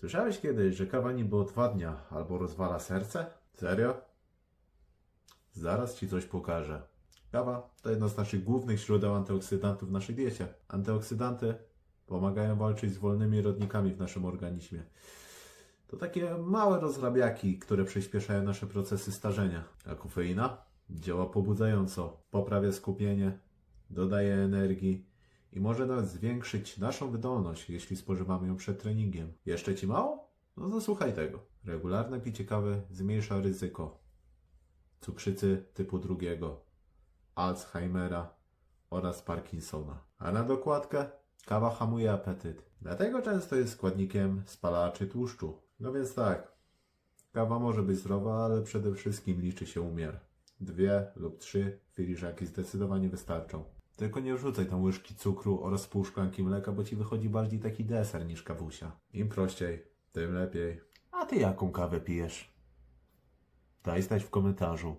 Słyszałeś kiedyś, że kawa niby odwadnia albo rozwala serce? Serio? Zaraz ci coś pokażę. Kawa to jedno z naszych głównych źródeł antyoksydantów w naszej diecie. Antyoksydanty pomagają walczyć z wolnymi rodnikami w naszym organizmie. To takie małe rozrabiaki, które przyspieszają nasze procesy starzenia. A kofeina działa pobudzająco, poprawia skupienie, dodaje energii i może nawet zwiększyć naszą wydolność, jeśli spożywamy ją przed treningiem. Jeszcze ci mało? No to słuchaj tego. Regularne picie kawy zmniejsza ryzyko cukrzycy typu drugiego, Alzheimera oraz Parkinsona. A na dokładkę kawa hamuje apetyt. Dlatego często jest składnikiem spalaczy tłuszczu. No więc tak, kawa może być zdrowa, ale przede wszystkim liczy się umiar. Dwie lub trzy filiżanki zdecydowanie wystarczą. Tylko nie wrzucaj tam łyżki cukru oraz pół szklanki mleka, bo ci wychodzi bardziej taki deser niż kawusia. Im prościej, tym lepiej. A ty jaką kawę pijesz? Daj znać w komentarzu.